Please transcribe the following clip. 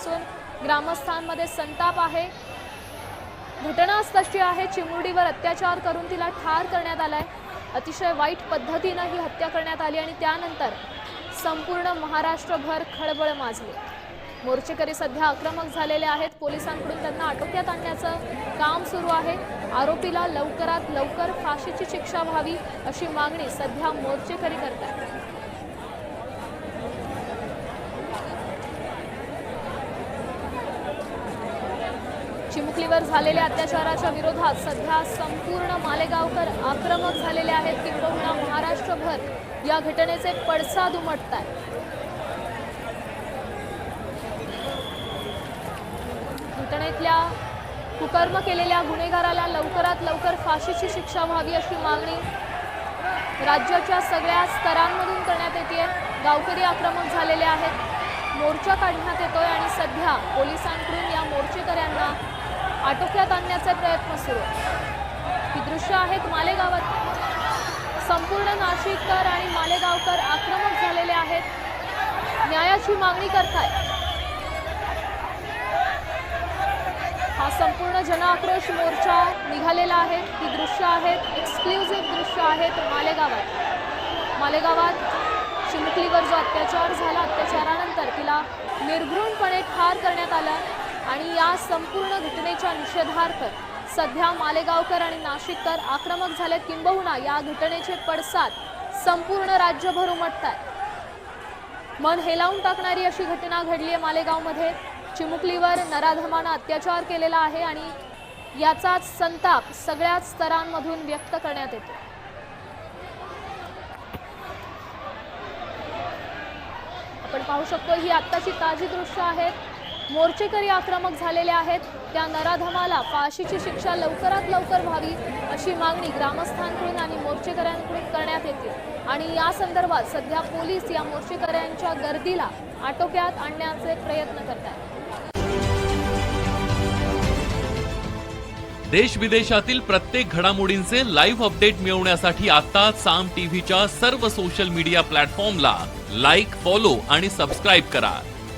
असून ग्रामस्थांमध्ये संताप आहे. घटनाच तशी आहे चिमुरडीवर अत्याचार करून तिला ठार करण्यात आलाय. अतिशय वाईट पद्धतीनं ही हत्या करण्यात आली आणि त्यानंतर संपूर्ण महाराष्ट्रभर खळबळ माजली. मोर्चेकरी सध्या आक्रमक झालेले आहेत. पोलिसांकडून त्यांना आटोक्यात आणण्याचं काम सुरू आहे. आरोपीला लवकरात लवकर फाशीची शिक्षा व्हावी अशी मागणी सध्या मोर्चेकरी करतात चिमुकलीवर झालेल्या अत्याचाराच्या विरोधात सध्या संपूर्ण मालेगावकर आक्रमक झालेले आहेत. किंबहुना महाराष्ट्रभर. या घटनेचे पडसाद उमटत आहेत घटनेतल्या कुकर्म केलेल्या गुन्हेगाराला लवकरात लवकर फाशीची शिक्षा व्हावी अशी मागणी राज्याच्या सगळ्या स्तरांमधून करण्यात येते गावकरी आक्रमक झालेले आहेत. मोर्चा काढण्यात येतोय आणि सध्या पोलिसांकडून या मोर्चेकऱ्यांना आटोक्यात आणण्याचा प्रयत्न सुरू. ही दृश्य आहेत मालेगावात. संपूर्ण नाशिककर आणि मालेगावकर आक्रमक झालेले आहेत. न्यायाची मागणी करतायत. हा संपूर्ण जनआक्रोश मोर्चा निघालेला आहे. ही दृश्य आहेत एक्सक्लुझिव्ह दृश्य आहेत मालेगावात. मालेगावात चिमुकलीवर जो अत्याचार झाला अत्याचारानंतर तिला निर्घृणपणे ठार करण्यात आलं. आणि या संपूर्ण घटनेच्या निषेधार्थ सध्या मालेगावकर आणि नाशिककर आक्रमक झाले किंबहुना या घटनेचे पडसाद संपूर्ण राज्यभर उमटत आहेत मन हेलावून टाकणारी अशी घटना घडली आहे मालेगावमध्ये. चिमुकलीवर नराधमानं अत्याचार केलेला आहे आणि याचाच संताप सगळ्याच स्तरांमधून व्यक्त करण्यात येतो आपण पाहू शकतो ही आत्ताची ताजी दृश्य आहेत मोर्चेकरी आक्रमक झालेले आहेत. त्या नराधमाला फाशीची शिक्षा लवकरात लवकर व्हावी अशी मागणी ग्रामस्थांकडून आणि मोर्चेकऱ्यांकडून करण्यात येते. आणि या संदर्भात सध्या पोलीस या मोर्चेकऱ्यांच्या गर्दीला आटोक्यात आणण्याचे प्रयत्न करतात. देश विदेशातील प्रत्येक घडामोडींचे लाईव्ह अपडेट मिळवण्यासाठी आता साम टीव्हीच्या सर्व सोशल मीडिया प्लॅटफॉर्मला लाईक फॉलो आणि सबस्क्राईब करा.